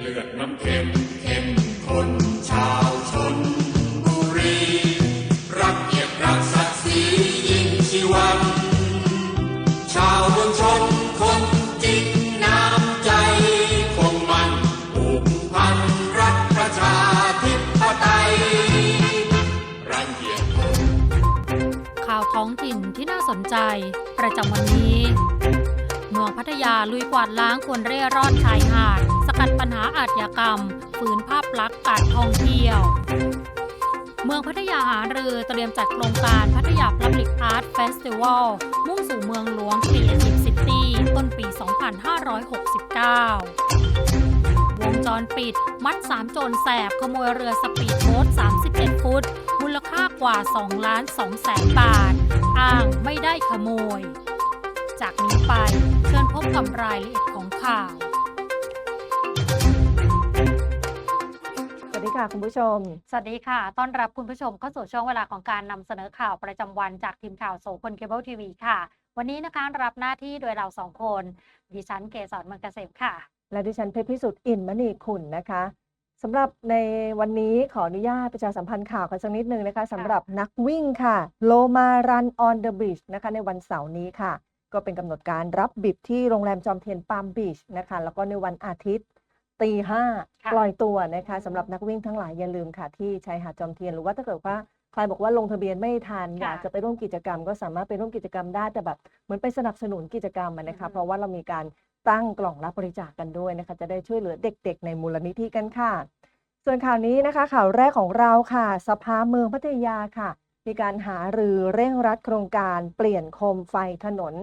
เลือดน้ำเค็มเข้มข้นชาวชนบุรีรักเกียรติรักศักดิ์ศรียิ่งชีวันชาวเมืองชนคนจริงน้ำใจคงมันผูกพันรักประชาธิปไตยรังเกียจข่าวท้องถิ่นที่น่าสนใจ ประจำวันนี้ เมืองพัทยาลุยกวาดล้างคนเร่ร่อนชายหาด กัดปัญหาอาชญากรรมฝืนภาพลักษณ์การท่องเที่ยว เมืองพัทยาหารือเตรียมจัดโครงการพัทยา Public Art Festival มุ่งสู่เมืองหลวง Creative City ต้นปี 2569 วงจรปิด มัด 3 โจรแสบ ขโมยเรือสปีดโบ๊ท37 ฟุต มูลค่ากว่า 2 ล้าน2แสนบาท อ้างไม่ได้ขโมย จากนี้ไปเชิญพบกับรายละเอียดของข่าว ดีค่ะคุณผู้ชม สวัสดีค่ะ ต้อนรับคุณผู้ชมเข้าสู่ช่วงเวลาของการนำเสนอข่าวประจำวันจากทีมข่าวโสพลเคเบิลทีวีค่ะ วันนี้นะคะรับหน้าที่โดยเราสองคน ดิฉันเกษรเมืองเกษมค่ะ และดิฉันเพชรพิสุทธิ์อินมณีขุนนะคะสำหรับในวันนี้ขออนุญาตประชาสัมพันธ์ข่าวกันสักนิดนึงนะคะสำหรับนักวิ่งค่ะ โลมารันออนเดอะบีชนะคะในวันเสาร์นี้ค่ะ ก็เป็นกำหนดการรับบิบที่โรงแรมจอมเทียนปาล์มบีชนะคะแล้วก็ในวันอาทิตย์ ตีห้าค่ะปล่อยตัวนะคะสำหรับนักวิ่งทั้งหลายอย่าลืมค่ะ ที่ชายหาดจอมเทียนหรือว่าถ้าเกิดว่าใครบอกว่าลงทะเบียนไม่ทันอยากจะไปร่วมกิจกรรม ก็สามารถไปร่วมกิจกรรมได้แต่แบบเหมือนไปสนับสนุนกิจกรรมอะนะคะเพราะว่าเรามีการตั้งกล่องรับบริจาคกันด้วยนะคะ จะได้ช่วยเหลือเด็กๆ ในมูลนิธิกันค่ะ ส่วนข่าวนี้นะคะ ข่าวแรกของเราค่ะ สภาเมืองพัทยาค่ะ มีการหารือเร่งรัดโครงการเปลี่ยนโคมไฟถนน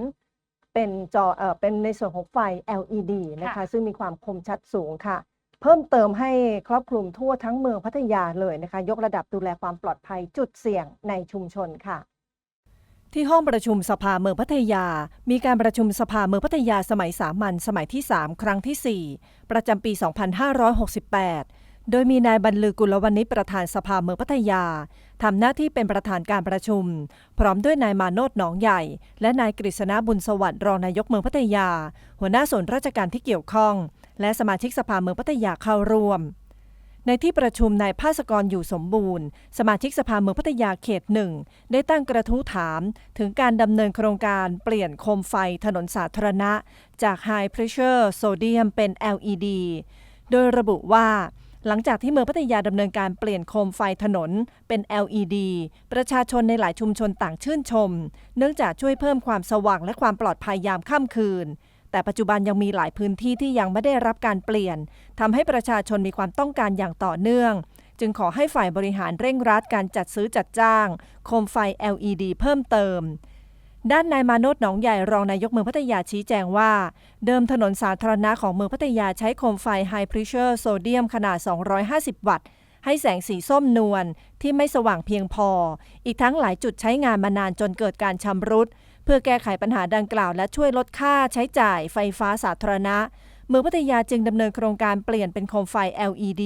เป็นจอเอ่อเป็นในส่วนของไฟ LED นะคะ ค่ะ ซึ่งมีความคมชัดสูงค่ะ เพิ่มเติมให้ครอบคลุมทั่วทั้งเมืองพัทยาเลยนะคะ ยกระดับดูแลความปลอดภัยจุดเสี่ยงในชุมชนค่ะ ที่ห้องประชุมสภาเมืองพัทยา มีการประชุมสภาเมืองพัทยาสมัยสามัญสมัยที่ 3 ครั้งที่4 ประจำปี 2568 โดยมีนายบรรลือกุลวณิชประธานสภาเมืองพัทยาทำหน้าที่เป็นประธานการประชุม พร้อมด้วยนายมาโนดหนองใหญ่ และนายกฤษณบุญสวัสดิ์รองนายกเมืองพัทยา หัวหน้าส่วนราชการที่เกี่ยวข้อง และสมาชิกสภาเมืองพัทยาเข้าร่วม ในที่ประชุมนายภาสกรอยู่สมบูรณ์ สมาชิกสภาเมืองพัทยาเขตหนึ่งได้ตั้งกระทู้ถาม ถึงการดำเนินโครงการเปลี่ยนโคมไฟถนนสาธารณะ จาก High Pressure Sodium เป็น LED โดยระบุว่า หลังจากที่เมืองพัทยาดำเนินการเปลี่ยนโคมไฟถนนเป็น LED ประชาชนในหลายชุมชนต่างชื่นชม เนื่องจากช่วยเพิ่มความสว่างและความปลอดภัยยามค่ำคืน แต่ปัจจุบันยังมีหลายพื้นที่ที่ยังไม่ได้รับการเปลี่ยนทำให้ประชาชนมีความต้องการอย่างต่อเนื่อง จึงขอให้ฝ่ายบริหารเร่งรัดการจัดซื้อจัดจ้าง โคมไฟ LED เพิ่มเติม ด้านนายมาโนดหนองใหญ่รองนายกเมืองพัทยาชี้แจงว่า เดิมถนนสาธารณะของเมืองพัทยาใช้โคมไฟ High Pressure Sodium ขนาด 250 วัตต์ ให้แสงสีส้มนวลที่ไม่สว่างเพียงพอ อีกทั้งหลายจุดใช้งานมานานจนเกิดการชำรุด เพื่อแก้ไขปัญหาดังกล่าวและช่วยลดค่าใช้จ่ายไฟฟ้าสาธารณะ เมืองพัทยาจึงดำเนินโครงการเปลี่ยนเป็นโคมไฟ LED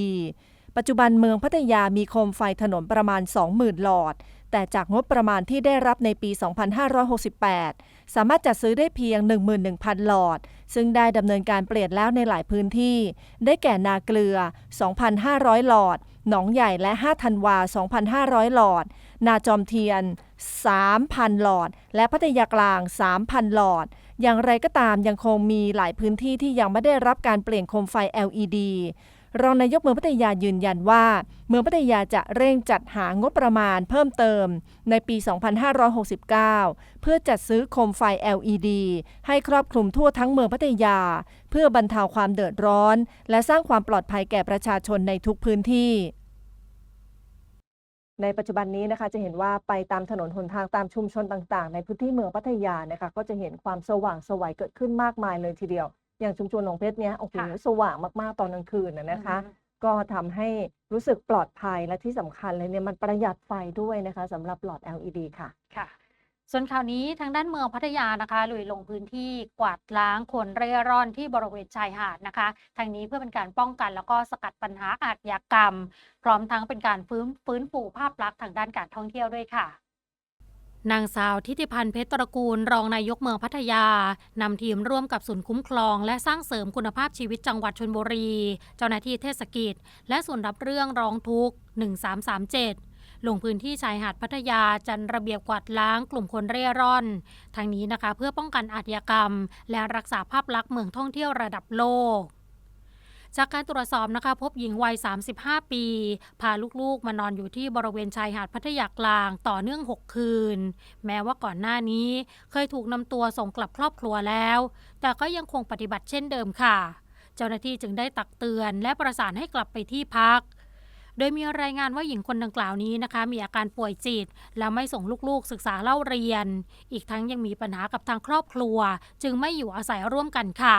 ปัจจุบันเมืองพัทยามีโคมไฟถนนประมาณ 20,000 หลอด แต่จากงบประมาณที่ได้รับในปี 2568 สามารถจัดซื้อได้เพียง 11,000 หลอด ซึ่งได้ดำเนินการเปลี่ยนแล้วในหลายพื้นที่ ได้แก่นาเกลือ 2,500 หลอด หนองใหญ่และ 5 ธันวา 2,500 หลอด นาจอมเทียน 3,000 หลอด และพัทยากลาง 3,000 หลอด อย่างไรก็ตามยังคงมีหลายพื้นที่ที่ยังไม่ได้รับการเปลี่ยนโคมไฟ LED รองนายกเมืองพัทยายืนยันว่า เมืองพัทยาจะเร่งจัดหางบประมาณเพิ่มเติมในปี 2569 เพื่อจัดซื้อโคมไฟ LED ให้ครอบคลุมทั่วทั้งเมืองพัทยา เพื่อบรรเทาความเดือดร้อน และสร้างความปลอดภัยแก่ประชาชนในทุกพื้นที่ในปัจจุบันนี้นะคะจะเห็นว่าไปตามถนนหนทางตามชุมชนต่างๆ ในพื้นที่เมืองพัทยานะคะก็จะเห็นความสว่างสวัยเกิดขึ้นมากมายเลยทีเดียว อย่างชุมชนหนองเพชรเนี้ยโอ้โหค่ะ สว่างมากๆตอนกลางคืนนะนะคะ ก็ทำให้รู้สึกปลอดภัยและที่สำคัญเลยเนี่ยมันประหยัดไฟด้วยนะคะสำหรับหลอด LED ค่ะ ค่ะ ส่วนข่าวนี้ทางด้านเมืองพัทยานะคะลุยลงพื้นที่กวาดล้างคนเร่ร่อนที่บริเวณชายหาดนะคะทางนี้เพื่อเป็นการป้องกันแล้วก็สกัดปัญหาอาชญากรรม พร้อมทั้งเป็นการฟื้นฟื้นฟูภาพลักษณ์ทางด้านการท่องเที่ยวด้วยค่ะ นางสาวทิติพันธ์เพชรตระกูล รองนายกเมืองพัทยา นำทีมร่วมกับศูนย์คุ้มครอง และสร้างเสริมคุณภาพชีวิตจังหวัดชลบุรี เจ้าหน้าที่เทศกิจ และส่วนรับเรื่องร้องทุกข์ 1337ลงพื้นที่ชายหาดพัทยาจันระเบียบกวาดล้างกลุ่มคนเร่ร่อน ทางนี้นะคะเพื่อป้องกันอาชญากรรม และรักษาภาพลักษณ์เมืองท่องเที่ยวระดับโลก จากการตรวจสอบนะคะพบหญิงวัย 35 ปี พาลูกๆ มานอนอยู่ที่บริเวณชายหาดพัทยากลางต่อเนื่อง 6 คืน แม้ว่าก่อนหน้านี้เคยถูกนำตัวส่งกลับครอบครัวแล้ว แต่ก็ยังคงปฏิบัติเช่นเดิมค่ะ เจ้าหน้าที่จึงได้ตักเตือน และประสานให้กลับไปที่พักโดยมีรายงานว่าหญิงคนดังกล่าวนี้นะคะ มีอาการป่วยจิต และไม่ส่งลูกๆ ศึกษาเล่าเรียน อีกทั้งยังมีปัญหากับทางครอบครัว จึงไม่อยู่อาศัยร่วมกันค่ะ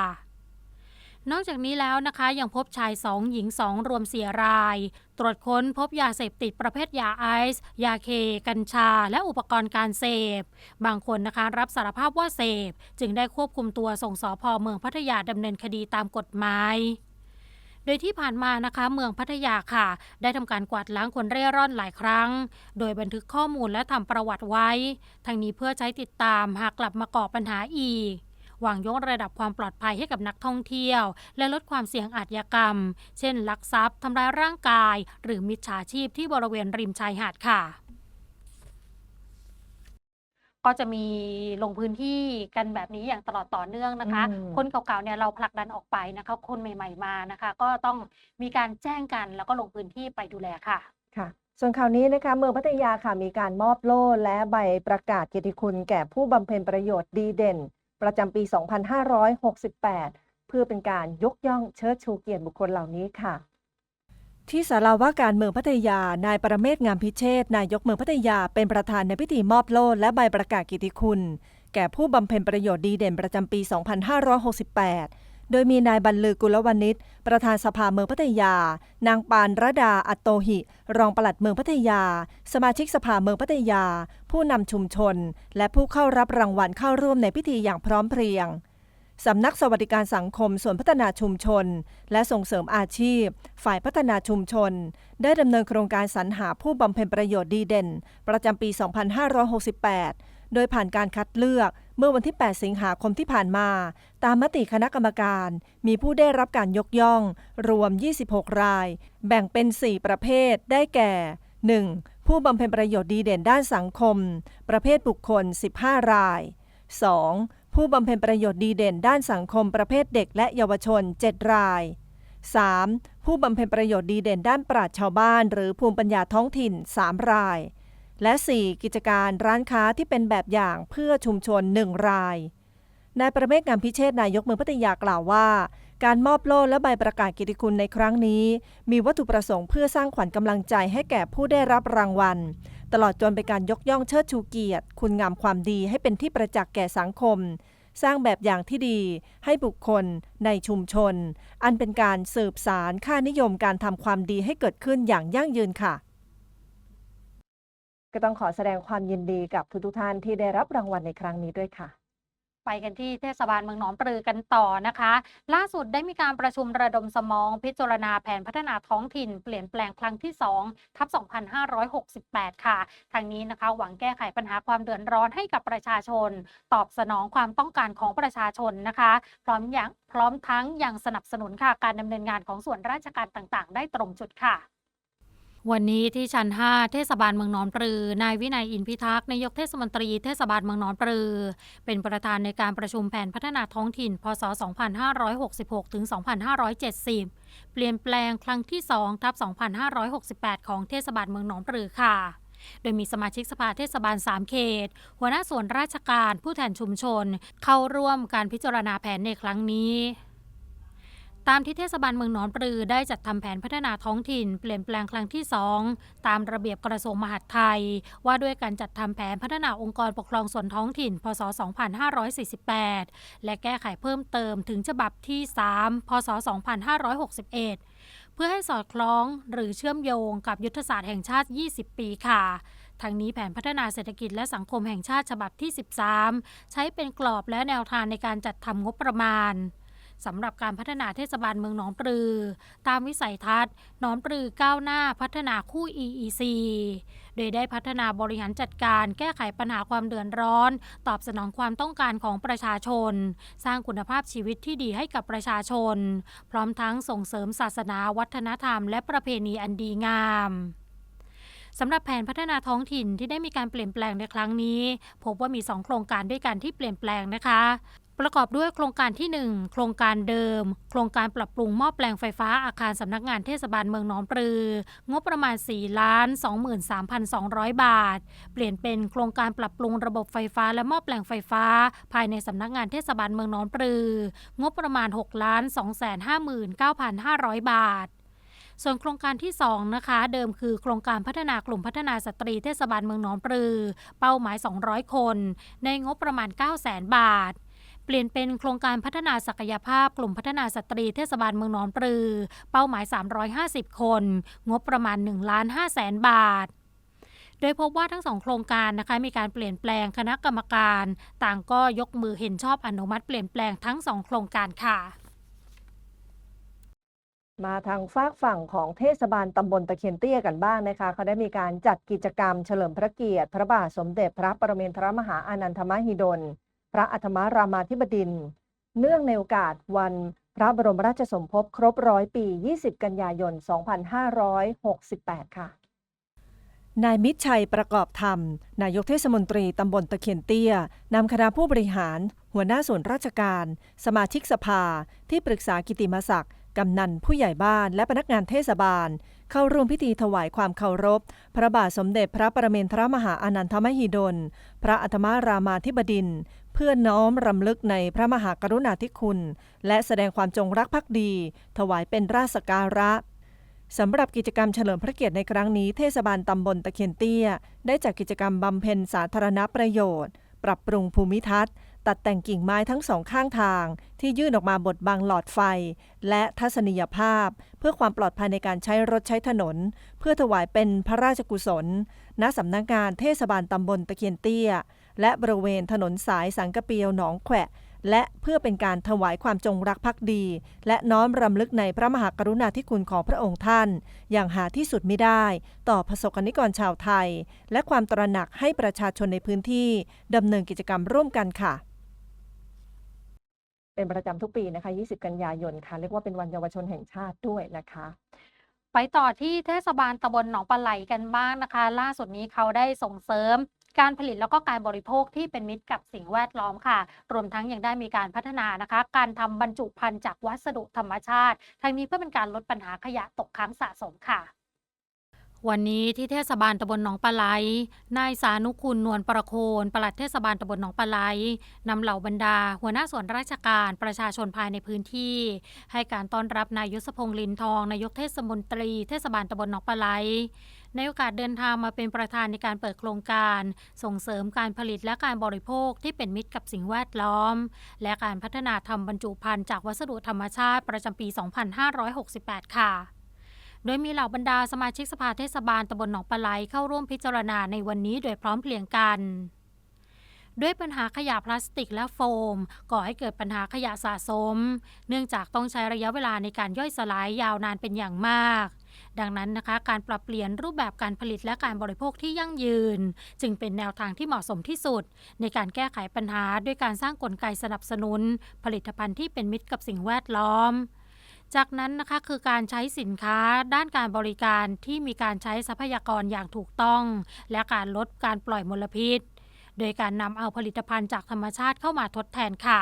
นอกจากนี้แล้วนะคะยังพบชายสองหญิงสองรวมเสียราย ตรวจค้นพบยาเสพติดประเภทยาไอซ์ ยาเค กัญชา และอุปกรณ์การเสพ บางคนนะคะรับสารภาพว่าเสพ จึงได้ควบคุมตัวส่งสอพอเมืองพัทยาดำเนินคดีตามกฎหมายโดยที่ผ่านมานะคะเมืองพัทยาค่ะ ได้ทำการกวาดล้างคนเร่ร่อนหลายครั้ง โดยบันทึกข้อมูลและทำประวัติไว้ ทั้งนี้เพื่อใช้ติดตามหากกลับมาก่อปัญหาอีก หวังยกระดับความปลอดภัยให้กับนักท่องเที่ยว และลดความเสี่ยงอาชญากรรม เช่น ลักทรัพย์ทำร้ายร่างกาย หรือมิจฉาชีพที่บริเวณริมชายหาดค่ะก็จะมีลงพื้นที่กันแบบนี้อย่างตลอดต่อเนื่องนะคะอืมคนเก่าๆเนี่ยเราผลักดันออกไปนะคะ คนใหม่ ๆมานะคะ ก็ต้องมีการแจ้งกันแล้วก็ลงพื้นที่ไปดูแลค่ะค่ะ ส่วนข่าวนี้นะคะเมืองพัทยาค่ะมีการมอบโล่และใบประกาศเกียรติคุณแก่ผู้บำเพ็ญประโยชน์ดีเด่น ประจำปี 2568 เพื่อเป็นการยกย่องเชิดชูเกียรติบุคคลเหล่านี้ค่ะ ที่สาราว่าการเมืองพัทยา นายประเมศงามพิเชษนายกเมืองพัทยาเป็นประธานในพิธีมอบโล่และใบประกาศกิติคุณ แก่ผู้บำเพ็ญประโยชน์ดีเด่นประจำปี 2568 โดยมีนายบรรลือกุลวณิชประธานสภาเมืองพัทยา นางปานรดาอัตโตหิ รองปลัดเมืองพัทยา สมาชิกสภาเมืองพัทยา ผู้นำชุมชน และผู้เข้ารับรางวัลเข้าร่วมในพิธีอย่างพร้อมเพรียงสำนักสวัสดิการสังคมส่วนพัฒนาชุมชน และส่งเสริมอาชีพ ฝ่ายพัฒนาชุมชน ได้ดำเนินโครงการสรรหาผู้บำเพ็ญประโยชน์ดีเด่น ประจำปี 2568 โดยผ่านการคัดเลือก เมื่อวันที่ 8 สิงหาคมที่ผ่านมา ตามมติคณะกรรมการ มีผู้ได้รับการยกย่อง รวม 26 ราย แบ่งเป็น 4 ประเภท ได้แก่ 1. ผู้บำเพ็ญประโยชน์ดีเด่นด้านสังคม ประเภทบุคคล 15 ราย 2. ผู้บำเพ็ญประโยชน์ดีเด่นด้านสังคม ประเภทเด็กและเยาวชน 7 ราย 3. ผู้บำเพ็ญประโยชน์ดีเด่นด้านปราชญ์ชาวบ้าน หรือภูมิปัญญาท้องถิ่น 3 ราย และ 4. กิจการร้านค้าที่เป็นแบบอย่างเพื่อชุมชน 1 ราย นายประเมศงามพิเชษนายกเมืองพัทยากล่าวว่า การมอบโล่และใบประกาศกิติคุณในครั้งนี้ มีวัตถุประสงค์เพื่อสร้างขวัญกำลังใจให้แก่ผู้ได้รับรางวัล ตลอดจนเป็นการยกย่องเชิดชูเกียรติ คุณงามความดีให้เป็นที่ประจักษ์แก่สังคม สร้างแบบอย่างที่ดีให้บุคคลในชุมชน อันเป็นการสืบสารค่านิยมการทำความดีให้เกิดขึ้นอย่างยั่งยืนค่ะ ก็ต้องขอแสดงความยินดีกับทุกๆท่านที่ได้รับรางวัลในครั้งนี้ด้วยค่ะ ไปกันที่เทศบาลเมืองหนองปลือกันต่อนะคะ ล่าสุดได้มีการประชุมระดมสมอง พิจารณาแผนพัฒนาท้องถิ่น เปลี่ยนแปลงครั้งที่2ทับ 2568 ค่ะ ทางนี้นะคะ หวังแก้ไขปัญหาความเดือดร้อนให้กับประชาชน ตอบสนองความต้องการของประชาชนนะคะ พร้อมอย่างพร้อมทั้งยังสนับสนุนค่ะการดำเนินงานของส่วนราชการต่างๆ ได้ตรงจุดค่ะ วันนี้ที่ชั้น 5 เทศบาลเมืองนองปลือนายวินัยอินพิทักษ์นายกเทศมนตรีเทศบาลเมืองนองปลือ เป็นประธานในการประชุมแผนพัฒนาท้องถิ่น พศ 2566 ถึง 2570 เปลี่ยนแปลงครั้งที่2ทับ 2568 ของเทศบาลเมืองนองปลือค่ะโดยมีสมาชิกสภาเทศบาล 3 เขต หัวหน้าส่วนราชการผู้แทนชุมชน เข้าร่วมการพิจารณาแผนในครั้งนี้ ตามที่เทศบาลเมืองหนองปลือได้จัดทำแผนพัฒนาท้องถิ่น เปลี่ยนแปลงครั้งที่ 2 ตามระเบียบกระทรวงมหาดไทย ว่าด้วยการจัดทำแผนพัฒนาองค์กรปกครองส่วนท้องถิ่น พศ 2548 และแก้ไขเพิ่มเติมถึงฉบับที่ 3 พศ 2561 เพื่อให้สอดคล้องหรือเชื่อมโยงกับยุทธศาสตร์แห่งชาติ 20 ปีค่ะทางนี้แผนพัฒนาเศรษฐกิจและสังคมแห่งชาติฉบับที่ 13 ใช้เป็นกรอบและแนวทางในการจัดทำงบประมาณ สำหรับการพัฒนาเทศบาลเมืองหนองปลือ ตามวิสัยทัศน์หนองปลือก้าวหน้าพัฒนาคู่ EEC โดยได้พัฒนาบริหารจัดการแก้ไขปัญหาความเดือดร้อน ตอบสนองความต้องการของประชาชน สร้างคุณภาพชีวิตที่ดีให้กับประชาชน พร้อมทั้งส่งเสริมศาสนาวัฒนธรรม และประเพณีอันดีงามสำหรับแผนพัฒนาท้องถิ่นที่ได้มีการเปลี่ยนแปลงในครั้งนี้ พบว่ามี 2 โครงการด้วยกันที่เปลี่ยนแปลงนะคะ ประกอบด้วยโครงการที่ 1 โครงการเดิม โครงการปรับปรุงหม้อแปลงไฟฟ้าอาคารสำนักงานเทศบาลเมืองหนองปลือ งบประมาณ 4 ล้าน 23,200 บาท เปลี่ยนเป็นโครงการปรับปรุงระบบไฟฟ้าและหม้อแปลงไฟฟ้า ภายในสำนักงานเทศบาลเมืองหนองปลือ งบประมาณ 6 ล้าน 259,500 บาทส่วนโครงการที่ 2 นะคะ เดิมคือโครงการพัฒนากลุ่มพัฒนาสตรีเทศบาลเมืองหนองปลือ เป้าหมาย 200 คน ในงบประมาณ 9 0 0 0 0 0 บาท เปลี่ยนเป็นโครงการพัฒนาศักยภาพกลุ่มพัฒนาสตรีเทศบาลเมืองหนองปลือ เป้าหมาย 350 คน งบประมาณ1ล้าน5แสนบาทโดยพบว่าทั้งสองโครงการนะคะมีการเปลี่ยนแปลงคณะกรรมการ ต่างก็ยกมือเห็นชอบอนุมัติเปลี่ยนแปลงทั้งสองโครงการค่ะ มาทางฝากฝั่งของเทศบาลตำบลตะเคียนเตี้ยกันบ้างนะคะเขาได้มีการจัดกิจกรรมเฉลิมพระเกียรติ พระบาทสมเด็จพระปรเมนทรมหาอานันทมหิดล พระอัฐมรามาธิบดิน เนื่องในโอกาสวันพระบรมราชสมภพครบร้อยปี 20 กันยายน 2568 ค่ะ นายมิตรชัยประกอบธรรม นายกเทศมนตรีตำบลตะเคียนเตี้ย นำคณะผู้บริหาร หัวหน้าส่วนราชการ สมาชิกสภา ที่ปรึกษากิติมศักดิ์กำนันผู้ใหญ่บ้านและพนักงานเทศบาล เข้าร่วมพิธีถวายความเคารพ พระบาทสมเด็จพระปรเมนทรมหาอานันทมหิดล พระอัฐมารามาธิบดิน เพื่อน้อมรำลึกในพระมหากรุณาธิคุณ และแสดงความจงรักภักดี ถวายเป็นราชการะสำหรับกิจกรรมเฉลิมพระเกียรติในครั้งนี้เทศบาลตำบลตะเคียนเตี้ย ได้จัดกิจกรรมบำเพ็ญสาธารณประโยชน์ ปรับปรุงภูมิทัศน์ ตัดแต่งกิ่งไม้ทั้งสองข้างทาง ที่ยื่นออกมาบดบังหลอดไฟ และทัศนียภาพ เพื่อความปลอดภัยในการใช้รถใช้ถนน เพื่อถวายเป็นพระราชกุศล ณสำนักงานเทศบาลตำบลตะเคียนเตี้ย และบริเวณถนนสายสังกะเปียวหนองแขวะ และเพื่อเป็นการถวายความจงรักภักดี และน้อมรำลึกในพระมหากรุณาธิคุณของพระองค์ท่าน อย่างหาที่สุดไม่ได้ ต่อประสบกนิกรชาวไทย และความตระหนักให้ประชาชนในพื้นที่ดำเนินกิจกรรมร่วมกันค่ะเป็นประจำทุกปีนะคะ 20 กันยายนค่ะ เรียกว่าเป็นวันเยาวชนแห่งชาติด้วยนะคะ ไปต่อที่เทศบาลตำบลหนองปลาไหลกันบ้างนะคะ ล่าสุดนี้เขาได้ส่งเสริม การผลิตแล้วก็การบริโภคที่เป็นมิตรกับสิ่งแวดล้อมค่ะ รวมทั้งยังได้มีการพัฒนานะคะ การทำบรรจุภัณฑ์จากวัสดุธรรมชาติ ทั้งนี้เพื่อเป็นการลดปัญหาขยะตกค้างสะสมค่ะวันนี้ที่เทศบาลตำบลหนองปลาไหล นายสานุคุณนวลประโคนปลัดเทศบาลตำบลหนองปลาไหลนำเหล่าบรรดา หัวหน้าส่วนราชการประชาชนภายในพื้นที่ ให้การต้อนรับนายยศพงษ์ลินทองนายกเทศมนตรีเทศบาลตำบลหนองปลาไหล ในโอกาสเดินทางมาเป็นประธานในการเปิดโครงการ ส่งเสริมการผลิตและการบริโภคที่เป็นมิตรกับสิ่งแวดล้อม และการพัฒนาทำบรรจุภัณฑ์จากวัสดุธรรมชาติประจำปี 2568 ค่ะโดยมีเหล่าบรรดาสมาชิกสภาเทศบาลตำบลหนองปลาไหลเข้าร่วมพิจารณาในวันนี้โดยพร้อมเพรียงกัน ด้วยปัญหาขยะพลาสติกและโฟม ก่อให้เกิดปัญหาขยะสะสม เนื่องจากต้องใช้ระยะเวลาในการย่อยสลายยาวนานเป็นอย่างมาก ดังนั้นนะคะการปรับเปลี่ยนรูปแบบการผลิตและการบริโภคที่ยั่งยืน จึงเป็นแนวทางที่เหมาะสมที่สุด ในการแก้ไขปัญหาด้วยการสร้างกลไกสนับสนุน ผลิตภัณฑ์ที่เป็นมิตรกับสิ่งแวดล้อมจากนั้นนะคะคือการใช้สินค้าด้านการบริการที่มีการใช้ทรัพยากรอย่างถูกต้อง และการลดการปล่อยมลพิษ โดยการนำเอาผลิตภัณฑ์จากธรรมชาติเข้ามาทดแทนค่ะ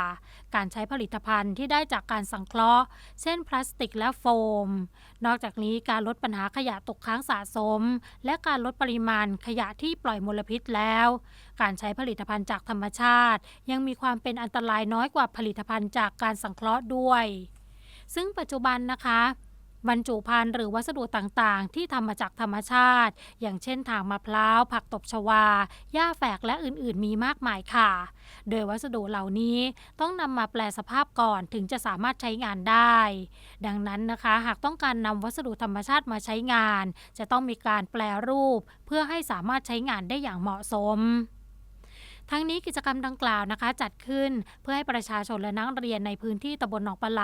การใช้ผลิตภัณฑ์ที่ได้จากการสังเคราะห์ เช่นพลาสติกและโฟม นอกจากนี้การลดปัญหาขยะตกค้างสะสม และการลดปริมาณขยะที่ปล่อยมลพิษแล้ว การใช้ผลิตภัณฑ์จากธรรมชาติ ยังมีความเป็นอันตรายน้อยกว่าผลิตภัณฑ์จากการสังเคราะห์ด้วย ซึ่งปัจจุบันนะคะ บรรจุภัณฑ์หรือวัสดุต่างๆ ที่ทำมาจากธรรมชาติ อย่างเช่นถางมะพร้าว ผักตบชวา หญ้าแฝกและอื่นๆ มีมากมายค่ะ โดยวัสดุเหล่านี้ต้องนำมาแปลสภาพก่อนถึงจะสามารถใช้งานได้ ดังนั้นนะคะ หากต้องการนำวัสดุธรรมชาติมาใช้งาน จะต้องมีการแปลรูป เพื่อให้สามารถใช้งานได้อย่างเหมาะสม ทั้งนี้กิจกรรมดังกล่าวนะคะ จัดขึ้นเพื่อให้ประชาชนและนักเรียนในพื้นที่ตำบลหนองปลาไหล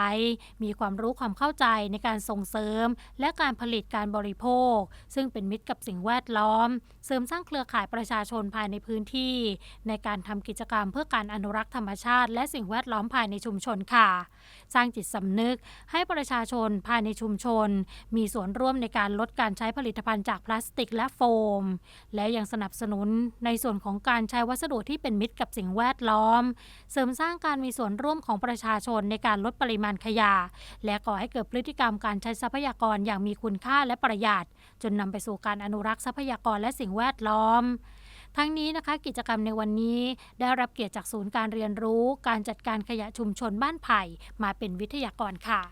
มีความรู้ความเข้าใจในการส่งเสริม และการผลิตการบริโภค ซึ่งเป็นมิตรกับสิ่งแวดล้อม เสริมสร้างเครือข่ายประชาชนภายในพื้นที่ ในการทำกิจกรรมเพื่อการอนุรักษ์ธรรมชาติ และสิ่งแวดล้อมภายในชุมชนค่ะ สร้างจิตสำนึกให้ประชาชนภายในชุมชน มีส่วนร่วมในการลดการใช้ผลิตภัณฑ์จากพลาสติกและโฟม และยังสนับสนุนในส่วนของการใช้วัสดุที่เป็นมิตรกับสิ่งแวดล้อม เสริมสร้างการมีส่วนร่วมของประชาชนในการลดปริมาณขยะ และก่อให้เกิดพฤติกรรมการใช้ทรัพยากรอย่างมีคุณค่าและประหยัด จนนำไปสู่การอนุรักษ์ทรัพยากรและสิ่งแวดล้อมทั้งนี้นะคะกิจกรรมในวันนี้ได้รับเกียรติจากศูนย์การเรียนรู้ การจัดการขยะชุมชนบ้านไผ่มาเป็นวิทยากรค่ะ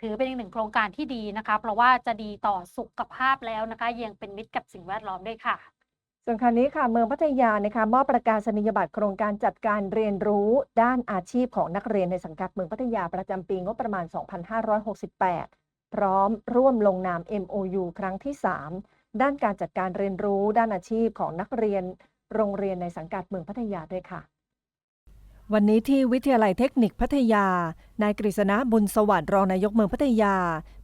ถือเป็นอีกหนึ่งโครงการที่ดีนะคะ เพราะว่าจะดีต่อสุขภาพแล้วนะคะ ยังเป็นมิตรกับสิ่งแวดล้อมด้วยค่ะ ส่วนคราวนี้ค่ะเมืองพัทยานะคะมอบประกาศนียบัตรโครงการจัดการเรียนรู้ด้านอาชีพของนักเรียนในสังกัดเมืองพัทยาประจำปีงบประมาณ 2568 พร้อมร่วมลงนาม MOU ครั้งที่ 3 ด้านการจัดการเรียนรู้ด้านอาชีพของนักเรียน โรงเรียนในสังกัดเมืองพัทยาด้วยค่ะ วันนี้ที่วิทยาลัยเทคนิคพัทยา นายกฤษณะบุญสวัสดิ์รองนายกเมืองพัทยา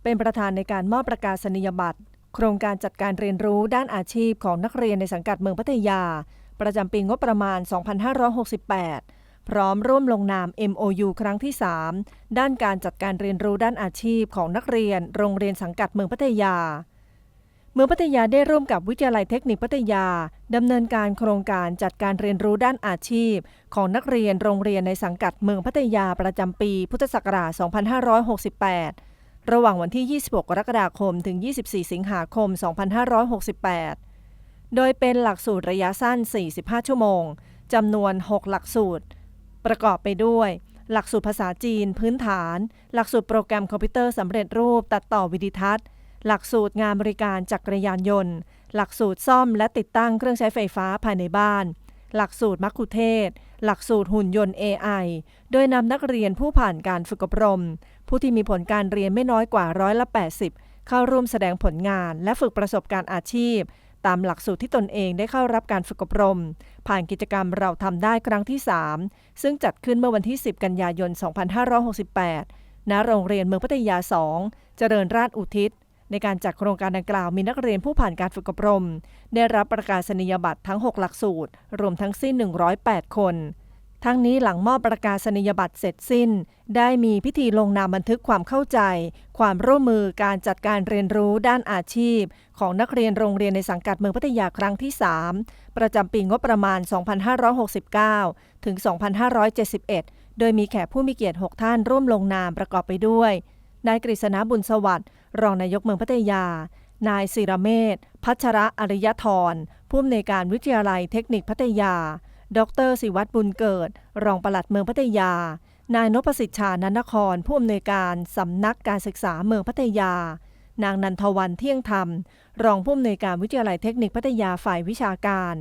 เป็นประธานในการมอบประกาศนียบัตร โครงการจัดการเรียนรู้ด้านอาชีพของนักเรียนในสังกัดเมืองพัทยา ประจำปีงบประมาณ 2568 พร้อมร่วมลงนาม MOU ครั้งที่ 3 ด้านการจัดการเรียนรู้ด้านอาชีพของนักเรียน โรงเรียนสังกัดเมืองพัทยา เมืองพัทยาได้ร่วมกับวิทยาลัยเทคนิคพัทยาดำเนินการโครงการจัดการเรียนรู้ด้านอาชีพ ของนักเรียนโรงเรียนในสังกัดเมืองพัทยาประจำปี พุทธศักราช 2568 ระหว่างวันที่ 26 กรกฎาคม ถึง 24 สิงหาคม 2568 โดยเป็นหลักสูตรระยะสั้น 45 ชั่วโมง จำนวน 6 หลักสูตร ประกอบไปด้วย หลักสูตรภาษาจีน พื้นฐาน หลักสูตรโปรแกรมคอมพิวเตอร์สำเร็จรูป ตัดต่อวิดีทัศน์ หลักสูตรงานบริการจักรยานยนต์ หลักสูตรซ่อมและติดตั้งเครื่องใช้ไฟฟ้าภายในบ้าน หลักสูตรมัคคุเทศ หลักสูตรหุ่นยนต์ AI โดยนำนักเรียนผู้ผ่านการฝึกอบรม ผู้ที่มีผลการเรียนไม่น้อยกว่าร้อยละ 80 เข้าร่วมแสดงผลงานและฝึกประสบการณ์อาชีพ ตามหลักสูตรที่ตนเองได้เข้ารับการฝึกอบรม ผ่านกิจกรรมเราทำได้ครั้งที่ 3 ซึ่งจัดขึ้นเมื่อวันที่ 10 กันยายน 2568 ณ โรงเรียนเมืองพัทยา 2 เจริญราชอุทิศ ในการจัดโครงการดังกล่าวมีนักเรียนผู้ผ่านการฝึกอบรม ได้รับประกาศนียบัตรทั้ง 6 หลักสูตร รวมทั้งสิ้น 108 คน ทั้งนี้หลังมอบประกาศนียบัตรเสร็จสิ้น ได้มีพิธีลงนามบันทึกความเข้าใจ ความร่วมมือการจัดการเรียนรู้ด้านอาชีพ ของนักเรียนโรงเรียนในสังกัดเมืองพัทยาครั้งที่ 3 ประจำปีงบประมาณ 2569 ถึง 2571 โดยมีแขกผู้มีเกียรติ 6 ท่านร่วมลงนามประกอบไปด้วยนายกฤษณะบุญสวัสดิ์ รองนายกเมืองพัทยา นายศิรเมธพัชระอริยธรผู้อำนวยการวิทยาลัยเทคนิคพัทยา ดรศิวัตรบุญเกิด รองปลัดเมืองพัทยา นายนพสิทธิ์ชานันนคร ผู้อำนวยการสำนักการศึกษาเมืองพัทยา นางนันทวันเที่ยงธรรม รองผู้อำนวยการวิทยาลัยเทคนิคพัทยาฝ่ายวิชาการ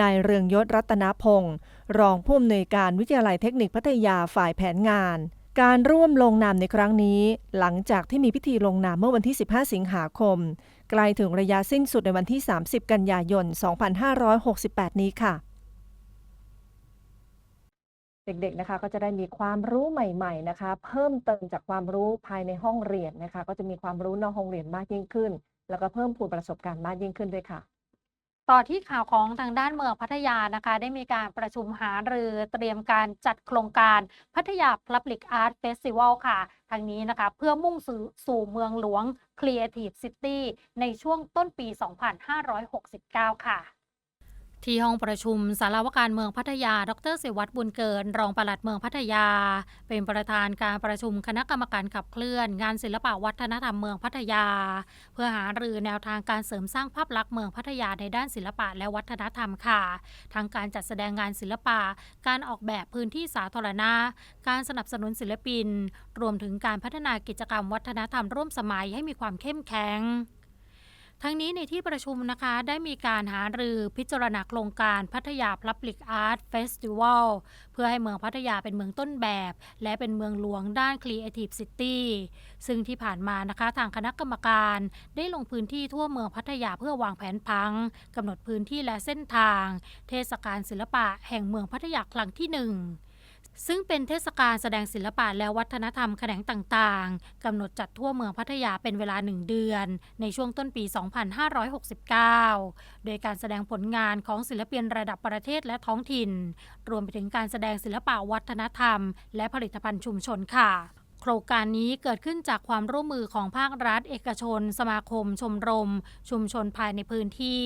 นายเรืองยศรัตนพงศ์รองผู้อำนวยการวิทยาลัยเทคนิคพัทยาฝ่ายแผนงาน การร่วมลงนามในครั้งนี้ หลังจากที่มีพิธีลงนามเมื่อวันที่ 15 สิงหาคม ใกล้ถึงระยะสิ้นสุดในวันที่ 30 กันยายน 2568 นี้ค่ะ เด็กๆนะคะก็จะได้มีความรู้ใหม่ๆนะคะ เพิ่มเติมจากความรู้ภายในห้องเรียนนะคะ ก็จะมีความรู้นอกห้องเรียนมากยิ่งขึ้น แล้วก็เพิ่มพูนประสบการณ์มากยิ่งขึ้นด้วยค่ะ ต่อที่ข่าวของทางด้านเมืองพัทยานะคะ ได้มีการประชุมหารือเตรียมการจัดโครงการพัทยา Public Art Festival ค่ะ ทางนี้นะคะ เพื่อมุ่งสู่สู่เมืองหลวง Creative City ในช่วงต้นปี 2569 ค่ะ ที่ห้องประชุมสารวการเมืองพัทยา ดรศิวัตรบุญเกิน รองปลัดเมืองพัทยา เป็นประธานการประชุมคณะกรรมการขับเคลื่อน งานศิลปวัฒนธรรมเมืองพัทยา เพื่อหารือแนวทางการเสริมสร้างภาพลักษณ์เมืองพัทยาในด้านศิลปะและวัฒนธรรมค่ะ ทั้งการจัดแสดงงานศิลปะ การออกแบบพื้นที่สาธารณะ การสนับสนุนศิลปิน รวมถึงการพัฒนากิจกรรมวัฒนธรรมร่วมสมัยให้มีความเข้มแข็ง ทั้งนี้ในที่ประชุมนะคะได้มีการหารือพิจารณาโครงการพัทยา Public Art Festival เพื่อให้เมืองพัทยาเป็นเมืองต้นแบบ และเป็นเมืองหลวงด้าน Creative City ซึ่งที่ผ่านมานะคะทางคณะกรรมการได้ลงพื้นที่ทั่วเมืองพัทยาเพื่อวางแผนพังกำหนดพื้นที่และเส้นทาง เทศกาลศิลปะแห่งเมืองพัทยาครั้งที่หนึ่ง ซึ่งเป็นเทศกาลแสดงศิลปะและวัฒนธรรมแขนงต่างๆ กำหนดจัดทั่วเมืองพัทยาเป็นเวลาหนึ่งเดือน ในช่วงต้นปี 2569 โดยการแสดงผลงานของศิลปินระดับประเทศและท้องถิ่น รวมไปถึงการแสดงศิลปะวัฒนธรรม และผลิตภัณฑ์ชุมชนค่ะ โครงการนี้เกิดขึ้นจากความร่วมมือของภาครัฐ เอกชน สมาคม ชมรม ชุมชนภายในพื้นที่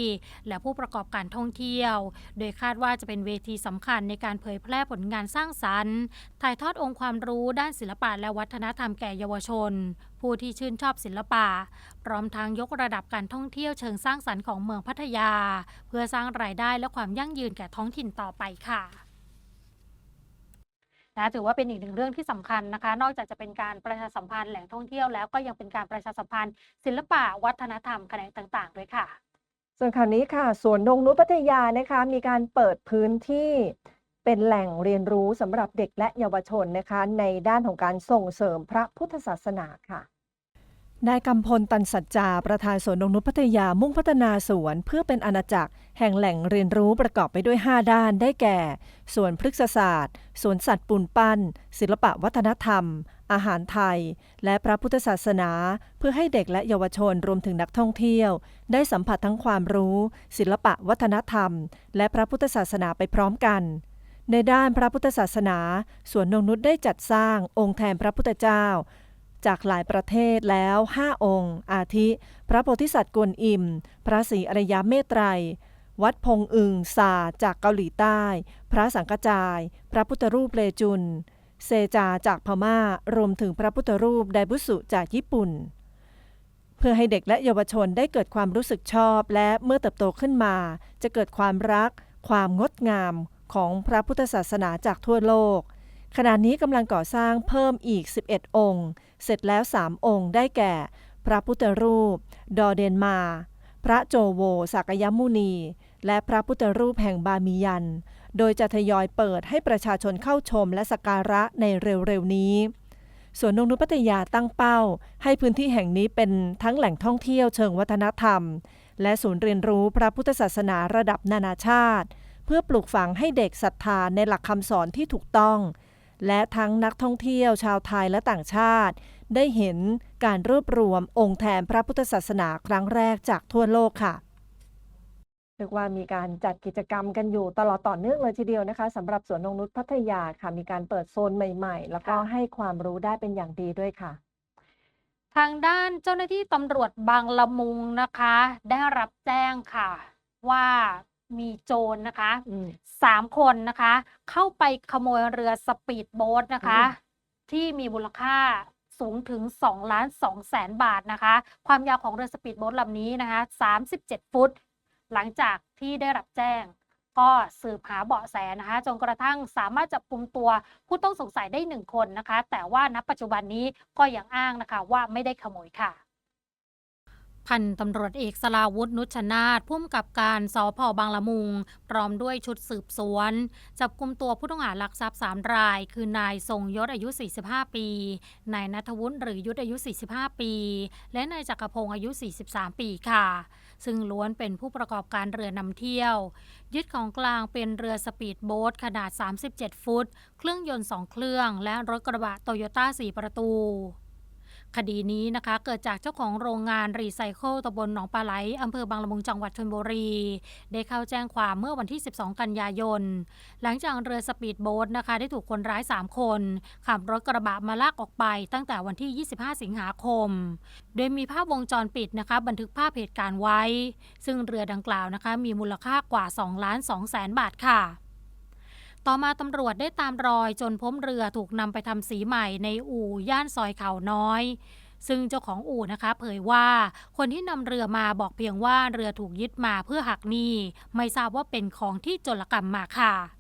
และผู้ประกอบการท่องเที่ยว โดยคาดว่าจะเป็นเวทีสำคัญในการเผยแพร่ผลงานสร้างสรรค์ ถ่ายทอดองค์ความรู้ด้านศิลปะและวัฒนธรรมแก่เยาวชน ผู้ที่ชื่นชอบศิลปะ พร้อมทั้งยกระดับการท่องเที่ยวเชิงสร้างสรรค์ของเมืองพัทยา เพื่อสร้างรายได้และความยั่งยืนแก่ท้องถิ่นต่อไปค่ะ นะถือว่าเป็นอีกหนึ่งเรื่องที่สำคัญนะคะ นอกจากจะเป็นการประชาสัมพันธ์แหล่งท่องเที่ยวแล้วก็ยังเป็นการประชาสัมพันธ์ ศิลปะวัฒนธรรมแขนงต่างๆ ด้วยค่ะ ส่วนข่าวนี้ค่ะสวนนงนุชพัทยานะคะมีการเปิดพื้นที่เป็นแหล่งเรียนรู้สำหรับเด็กและเยาวชนนะคะ ในด้านของการส่งเสริมพระพุทธศาสนาค่ะ นายกำพลตันสัจจา ประธานสวนนงนุชพัทยามุ่งพัฒนาสวนเพื่อเป็นอาณาจักร แห่งแหล่งเรียนรู้ประกอบไปด้วย 5 ด้านได้แก่ สวนพฤกษศาสตร์ สวนสัตว์ปูนปั้น ศิลปะวัฒนธรรม อาหารไทย และพระพุทธศาสนา เพื่อให้เด็กและเยาวชนรวมถึงนักท่องเที่ยว ได้สัมผัสทั้งความรู้ ศิลปะวัฒนธรรม และพระพุทธศาสนาไปพร้อมกันในด้านพระพุทธศาสนา สวนนงนุชได้จัดสร้างองค์แทนพระพุทธเจ้า จากหลายประเทศแล้ว 5 องค์ อาทิ พระโพธิสัตว์กวนอิม พระศรีอริยเมตไตร วัดพงอึงซาจากเกาหลีใต้ พระสังกจาย พระพุทธรูปเลจุน เซจาจากพม่า รวมถึงพระพุทธรูปไดบุสุจากญี่ปุ่น เพื่อให้เด็กและเยาวชนได้เกิดความรู้สึกชอบและเมื่อเติบโตขึ้นมา จะเกิดความรัก ความงดงามของพระพุทธศาสนาจากทั่วโลก ขณะนี้กำลังก่อสร้างเพิ่มอีก 11 องค์ เสร็จแล้ว 3 องค์ได้แก่ พระพุทธรูป ดอเดนมา พระโจโวสักยมุนี และพระพุทธรูปแห่งบามียัน โดยจะทยอยเปิดให้ประชาชนเข้าชมและสักการะในเร็วๆนี้ส่วนนงนุพัทยาตั้งเป้า ให้พื้นที่แห่งนี้เป็นทั้งแหล่งท่องเที่ยวเชิงวัฒนธรรม และศูนย์เรียนรู้พระพุทธศาสนาระดับนานาชาติ เพื่อปลูกฝังให้เด็กศรัทธาในหลักคำสอนที่ถูกต้อง และทั้งนักท่องเที่ยวชาวไทยและต่างชาติ ได้เห็นการรวบรวมองค์แทนพระพุทธศาสนาครั้งแรกจากทั่วโลกค่ะเรียกว่ามีการจัดกิจกรรมกันอยู่ตลอดต่อเนื่องเลยทีเดียวนะคะสำหรับสวนนงนุชพัทยาค่ะ มีการเปิดโซนใหม่ๆ แล้วก็ค่ะให้ความรู้ได้เป็นอย่างดีด้วยค่ะ ทางด้านเจ้าหน้าที่ตำรวจบางละมุงนะคะ ได้รับแจ้งค่ะ ว่า มีโจรนะคะอืมสามคนนะคะ เข้าไปขโมยเรือสปีดโบ๊ทนะคะอืมที่มีมูลค่าสูงถึง2ล้าน2แสนบาทนะคะ ความยาวของเรือสปีดโบ๊ทลำนี้นะคะ 37 ฟุต หลังจากที่ได้รับแจ้ง ก็สืบหาเบาะแสนะคะ จนกระทั่งสามารถจับกลุ่มตัวผู้ต้องสงสัยได้หนึ่งคนนะคะ แต่ว่าณปัจจุบันนี้ก็ยังอ้างนะคะว่าไม่ได้ขโมยค่ะ พันตำรวจเอกสลาวุฒินุชนาถพุ่มกับการสพบางละมุง พร้อมด้วยชุดสืบสวน จับกลุ่มตัวผู้ต้องหาลักทรัพย์ 3 ราย คือนายทรงยศอายุ 45 ปี นายนัทวุฒิหรือยุทธอายุ 45 ปี และนายจักรพงศ์อายุ 43 ปีค่ะ ซึ่งล้วนเป็นผู้ประกอบการเรือนำเที่ยว ยึดของกลางเป็นเรือสปีดโบ๊ทขนาด 37 ฟุต เครื่องยนต์ 2 เครื่อง และรถกระบะโตโยต้า 4 ประตู คดีนี้นะคะ เกิดจากเจ้าของโรงงานรีไซเคิลตำบลหนองปลาไหลอำเภอบางละมุงจังหวัดชลบุรี ได้เข้าแจ้งความเมื่อวันที่ 12 กันยายน หลังจากเรือสปีดโบ๊ทนะคะ ได้ถูกคนร้าย 3 คน ขับรถกระบะมาลากออกไปตั้งแต่วันที่ 25 สิงหาคม โดยมีภาพวงจรปิดนะคะ บันทึกภาพเหตุการณ์ไว้ ซึ่งเรือดังกล่าวนะคะ มีมูลค่ากว่า 2 ล้าน2แสนบาทค่ะ ต่อมาตำรวจได้ตามรอยจนพบเรือถูกนำไปทำสีใหม่ในอู่ย่านซอยเขาน้อย ซึ่งเจ้าของอู่นะคะ เผยว่าคนที่นำเรือมาบอกเพียงว่าเรือถูกยึดมาเพื่อหักหนี้ ไม่ทราบว่าเป็นของที่โจรกรรมมาค่ะ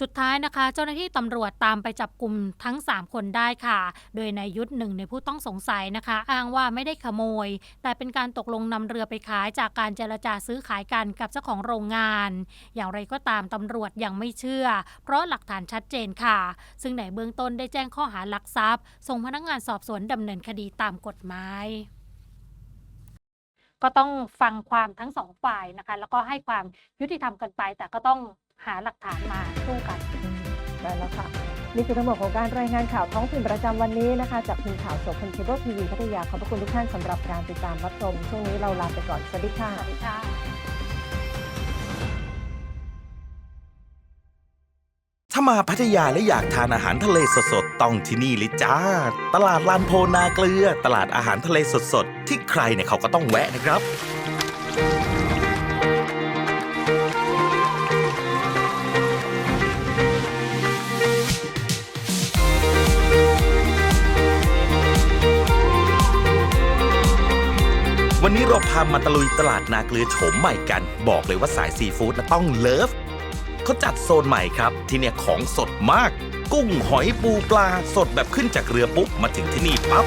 สุดท้ายนะคะ เจ้าหน้าที่ตำรวจตามไปจับกลุ่มทั้ง 3 คนได้ค่ะ โดยนายยุทธหนึ่งในผู้ต้องสงสัยนะคะ อ้างว่าไม่ได้ขโมย แต่เป็นการตกลงนำเรือไปขายจากการเจรจาซื้อขายกันกับเจ้าของโรงงาน อย่างไรก็ตามตำรวจยังไม่เชื่อ เพราะหลักฐานชัดเจนค่ะ ซึ่งในเบื้องต้นได้แจ้งข้อหาลักทรัพย์ ส่งพนักงานสอบสวนดำเนินคดีตามกฎหมายก็ต้องฟังความทั้งสองฝ่ายนะคะ แล้วก็ให้ความยุติธรรมกันไป แต่ก็ต้อง หาหลักฐานมาสู้กัน ได้แล้วค่ะ นี่คือทั้งหมดของการรายงานข่าวท้องถิ่นประจำวันนี้นะคะ จากทีมข่าวโสพลเคเบิลทีวีพัทยาขอบพระคุณทุกท่านสำหรับการติดตามรับชมช่วงนี้เราลาไปก่อนสวัสดีค่ะสวัสดีค่ะ ถ้ามาพัทยาและอยากทานอาหารทะเลสดๆ ต้องที่นี่เลยจ้า ตลาดลานโพนาเกลือ ตลาดอาหารทะเลสดๆ ที่ใครเนี่ยเขาก็ต้องแวะนะครับ วันนี้เราพามาตะลุยตลาดนาเกลือโฉมใหม่กัน บอกเลยว่าสายซีฟู้ดนะต้องเลิฟเขาจัดโซนใหม่ครับ ที่เนี่ยของสดมาก กุ้งหอยปูปลาสดแบบขึ้นจากเรือปุ๊บมาถึงที่นี่ปั๊บ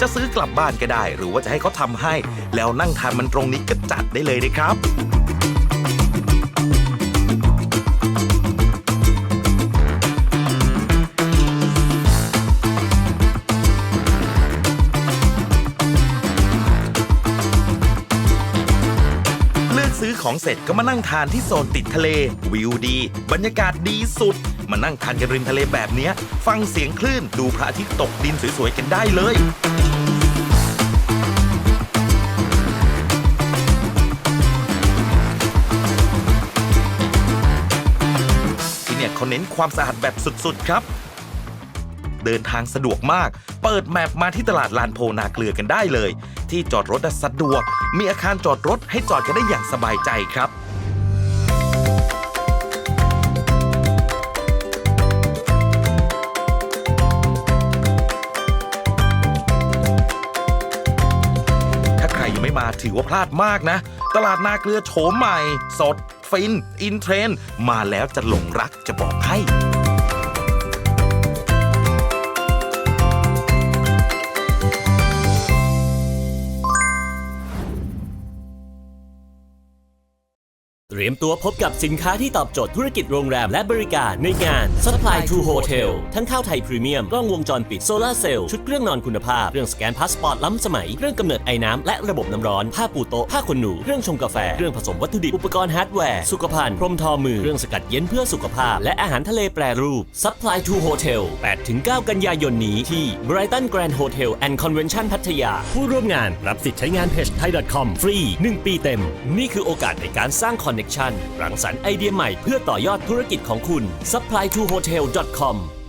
จะซื้อกลับบ้านก็ได้ หรือว่าจะให้เขาทำให้ แล้วนั่งทานมันตรงนี้ก็จัดได้เลยนะครับ ของเสร็จก็มานั่งทานที่โซนติดทะเล วิวดี บรรยากาศดีสุด มานั่งทานกันริมทะเลแบบเนี้ย ฟังเสียงคลื่นดูพระอาทิตย์ตกดินสวยๆกันได้เลยที่เนี่ยเขาเน้นความสะอาดแบบสุดๆ ครับ เดินทางสะดวกมาก เปิดแมปมาที่ตลาดลานโพนาเกลือกันได้เลย ที่จอดรถสะดวก มีอาคารจอดรถให้จอดกันได้อย่างสบายใจครับถ้าใครยังไม่มาถือว่าพลาดมากนะ ตลาดนาเกลือโฉมใหม่ สด ฟิน อินเทรน มาแล้วจะหลงรักจะบอกให้ รียมตัวพบกับสินค้าที่ตอบโจทย์ธุรกิจโรงแรมและบริการในงาน Supply to Hotel ทั้งข้าวไทยพรีเมียม กล้องวงจรปิด โซลาเซลล์ ชุดเครื่องนอนคุณภาพ เครื่องสแกนพาสปอร์ตล้ำสมัย เครื่องกำเนิดไอ้น้ำและระบบน้ำร้อน ผ้าปูโต๊ะ ผ้าขนหนู เครื่องชงกาแฟ เครื่องผสมวัตถุดิบ อุปกรณ์ฮาร์ดแวร์ สุขภัณฑ์ พรมทอมือ เครื่องสกัดเย็นเพื่อสุขภาพ และอาหารทะเลแปรรูป Supply to Hotel 8-9 กันยายนนี้ที่ Brighton Grand Hotel and Convention พัทยา ผู้ร่วมงานรับสิทธิ์ใช้งานเพจ thai.com ฟรี 1 ปีเต็ม นี่คือโอกาสในการสร้างคอนเน็นรังสรรค์ไอเดียใหม่เพื่อต่อยอดธุรกิจของคุณ supply2hotel.com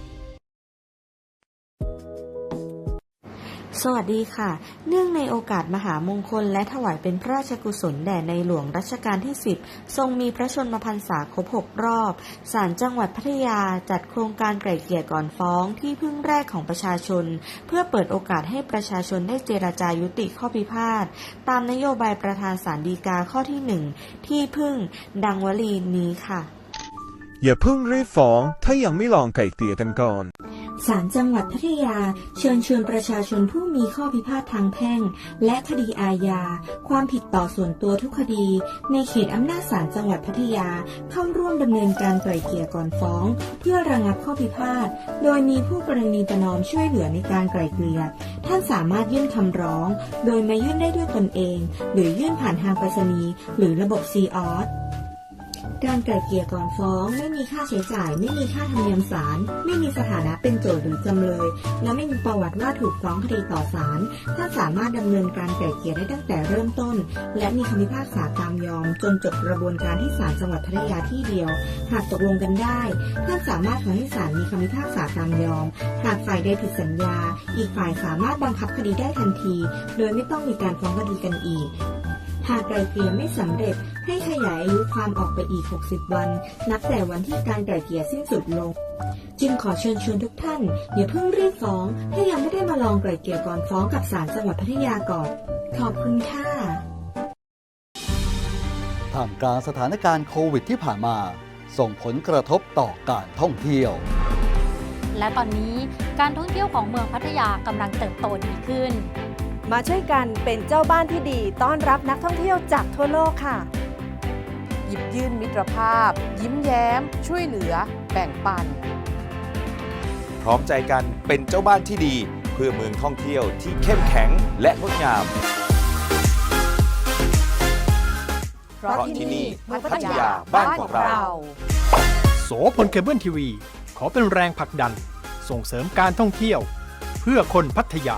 สวัสดีค่ะ เนื่องในโอกาสมหามงคลและถวายเป็นพระราชกุศลแด่ในหลวงรัชกาลที่ 10 ทรงมีพระชนมพรรษาครบ 6 รอบ ศาลจังหวัดพัทยาจัดโครงการไกล่เกลี่ยก่อนฟ้องที่พึ่งแรกของประชาชน เพื่อเปิดโอกาสให้ประชาชนได้เจราจายุติข้อพิพาท ตามนโยบายประธานศาลฎีกาข้อที่ 1 ที่พึ่ง ดังวลีนี้ค่ะ อย่าเพิ่งรีบฟ้อง ถ้ายังไม่ลองไก่เกลี่ยกันก่อน ศาลจังหวัดพัทยา เชิญชวนประชาชนผู้มีข้อพิพาททางแพ่ง และคดีอาญา ความผิดต่อส่วนตัวทุกคดี ในเขตอำนาจศาลจังหวัดพัทยา เข้าร่วมดำเนินการไกล่เกลี่ยก่อนฟ้อง เพื่อระงับข้อพิพาท โดยมีผู้กรณีประนอมช่วยเหลือในการไกล่เกลี่ยท่านสามารถยื่นคำร้อง โดยมายื่นได้ด้วยตนเอง หรือยื่นผ่านทางไปรษณีย์หรือระบบซีออส การไกล่เกลี่ยก่อนฟ้อง ไม่มีค่าใช้จ่าย ไม่มีค่าธรรมเนียมศาลไม่มีสถานะเป็นโจทย์หรือจำเลย และไม่มีประวัติว่าถูกฟ้องคดีต่อศาลท่านสามารถดำเนินการไกล่เกลี่ยได้ตั้งแต่เริ่มต้น และมีคำพิพากษาตามยอม จนจบกระบวนการที่ศาลจังหวัดพัทยาที่เดียว หากตกลงกันได้ ท่านสามารถขอให้ศาลมีคำพิพากษาตามยอม หากฝ่ายใดผิดสัญญา อีกฝ่ายสามารถบังคับคดีได้ทันที โดยไม่ต้องมีการฟ้องคดีกันอีก หากไกลเกลี่ยไม่สำเร็จให้ขยายอายุความออกไปอีก 60 วัน นับแต่วันที่การไกลเกลี่ยสิ้นสุดลง จึงขอเชิญชวนทุกท่าน อย่าเพิ่งรีบฟ้อง ถ้ายังไม่ได้มาลองไกลเกลี่ยก่อนฟ้องกับศาลจังหวัดพัทยาก่อน ขอบคุณค่ะท่ามกลางสถานการณ์โควิดที่ผ่านมา ส่งผลกระทบต่อการท่องเที่ยวและตอนนี้การท่องเที่ยวของเมืองพัทยากำลังเติบโตดีขึ้น มาช่วยกันเป็นเจ้าบ้านที่ดีต้อนรับนักท่องเที่ยวจากทั่วโลกค่ะ หยิบยื่นมิตรภาพ ยิ้มแย้ม ช่วยเหลือ แบ่งปัน พร้อมใจกันเป็นเจ้าบ้านที่ดี เพื่อเมืองท่องเที่ยวที่เข้มแข็งและงดงาม เพราะที่นี่พัทยาบ้านของเรา โสพลเคเบิลทีวี ขอเป็นแรงผลักดัน ส่งเสริมการท่องเที่ยว เพื่อคนพัทยา